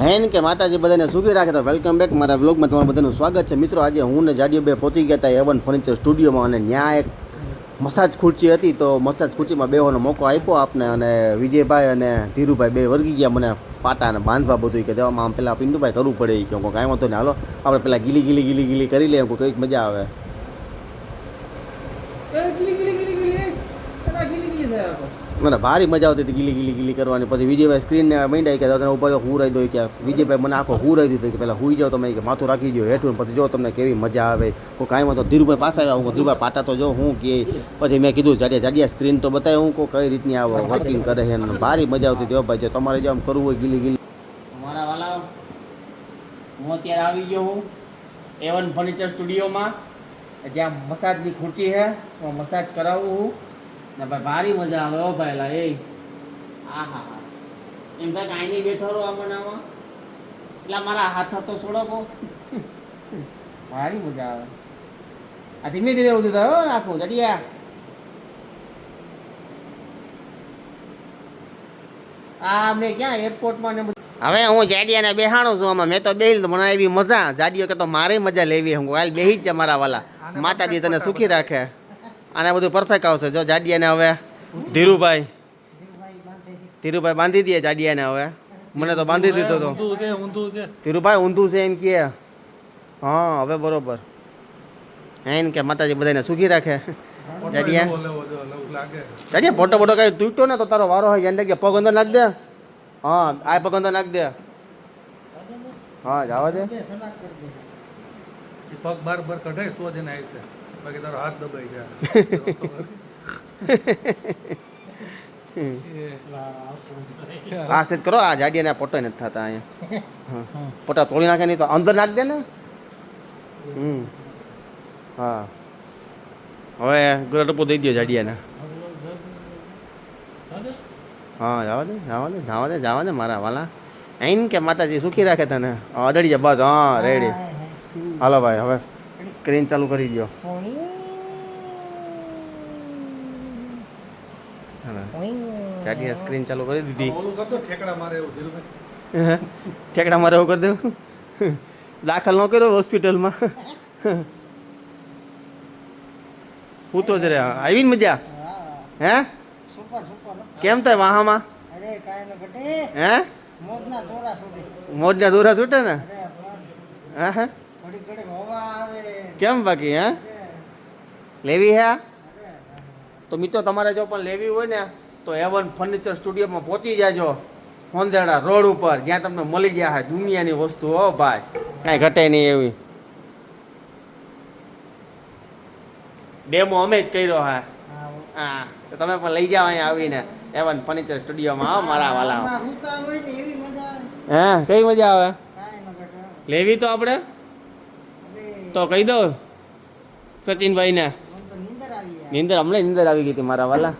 હેન કે માતાજી બધાને સુખી રાખે તો વેલકમ બેક મારા વ્લોગમાં તમારું બધાનું સ્વાગત છે. મિત્રો, આજે હું ને જાડીઓ બે પહોંચી ગયા હતા એવન ફર્નિચર સ્ટુડિયોમાં અને ત્યાં એક મસાજ ખુરચી હતી. તો મસાજ ખુરચીમાં બેવાનો મોકો આપ્યો આપને અને વિજયભાઈ અને ધીરુભાઈ બે વર્ગી ગયા મને પાટાને બાંધવા બધું કે જવામાં આમ પેલા પિન્ટુભાઈ કરવું પડે એ કે કાંઈ વાંધો ને હાલો, આપણે પેલા ગીલી ગીલી ગીલી ગીલી કરી લઈએ. કંઈક મજા આવે. મને ભારી મજા આવતી હતી ગીલી ગીલી ગીલી કરવાની. પછી વિજયભાઈ સ્ક્રીનને માંડ્યા ગયા તને ઉપર હુરાઈ દો કે વિજયભાઈ મને આખો હુરાઈ દીધો કે પહેલાં હુઈ જાઓ તમે કે માથું રાખી દો હેઠું પછી જો તમને કેવી મજા આવે. કોઈ કાંઈ વાંધો ધીરુભાઈ પાસે આવ્યા. હું ધીરુભાઈ પાટા તો જો હું કે. પછી મેં કીધું, જાડિયા જાડિયા સ્ક્રીન તો બતાવે હું કોઈ કઈ રીતની આ વર્કિંગ કરે છે ભારી મજા આવતી હતી ભાઈ. જો તમારે જો આમ કરવું હોય ગીલી ગીલી. મારા વાલા, હું અત્યારે આવી ગયો હું એવન ફર્નિચર સ્ટુડિયોમાં જ્યાં મસાજની ખુરચી છે હું મસાજ કરાવું હું. ને ભાઈ ભારી મજા આવે હો ભાઈ લા એ. આ હા હા એમ થાય કાંઈ નહીં બેઠો રહો આમાં આમાં એટલે મારા હાથ તો છોડો કહો ભારી મજા આવે. આ ધીમે ધીમે ઉધી થયો હો નાખું જડિયા આ મેં ક્યાં એરપોર્ટમાં ને હવે હું જાડિયાને બેહાણું છું આમાં. મેં તો બેહી તો મને એવી મજા. જાડિયો કે તો મારે મજા લેવી હું હાલ બેહી જ છે મારા વાલા. માતાજી તને સુખી રાખે. આને બધું પરફેક્ટ આવશે. જો જાડિયાને હવે ધીરુભાઈ ધીરુભાઈ બાંધી દે જાડિયાને હવે. મને તો બાંધી દીધો તો. ધીરુભાઈ ઊંધું છે એમ કે. હા હવે બરોબર. એમ કે માતાજી બધાને સુખી રાખે. જાડિયા. જાડિયા ફોટો ફોટો કઈ તૂટ્યો ને તો તારો વારો હોય એને કે પગ અંદર નાખ દે. હા આ પગ અંદર નાખ દે. હા જવા દે. પગ બાર બાર કઢાય તો જ એને આવશે બાકી તારો હાથ દબાઈ ગયા. આ સેટ કરો, આ જાડિયાને પોટા નથી થતા અહીંયા. પોટા તોડી નાખે નહીં તો અંદર નાખ દે ને. હમ. હા. હવે ગુલાટપો દઈ દો જાડિયાના. હા, જવા દે જવા દે જવા દે જવા દે મારા વાલા. આઈન કે માતાજી સુખી રાખે તને. અડડી બસ, હા રેડી હાલો ભાઈ, હવે. સ્ક્રીન ચાલુ કરી દો હાલો. સ્ક્રીન ચાલુ કરી દીધી. ઠેકડા મારે એવું કરી દઉં દાખલ ન કર્યો હોસ્પિટલમાં? હું તો જ રે. આવી ને મજા? હે. કેમ થાય વાહામાં? હે? મોજના દોરા છૂટે ને? હા હા. કેમ બાકી હે? લેવી હે? તો મિત્રો તમારે જો પણ લેવી હોય ને તો એવન ફર્નિચર સ્ટુડિયોમાં પહોંચી જાજો. હોંદેડા રોડ ઉપર જ્યાં તમને મળી ગયા હોય દુનિયાની વસ્તુ હો ભાઈ. કાંઈ ઘટે નહીં એવી. ડેમો અમે જ કર્યો હા. હા, તો તમે પણ લઈ જાઓ અહીંયા આવીને એવન ફર્નિચર સ્ટુડિયોમાં આવો મારા વાલા હે કઈ મજા આવે? લેવી તો આપણે? તો કહી દો સચિનભાઈને. નીંદર હમણાં નીંદર આવી ગઈ હતી મારા વાલા.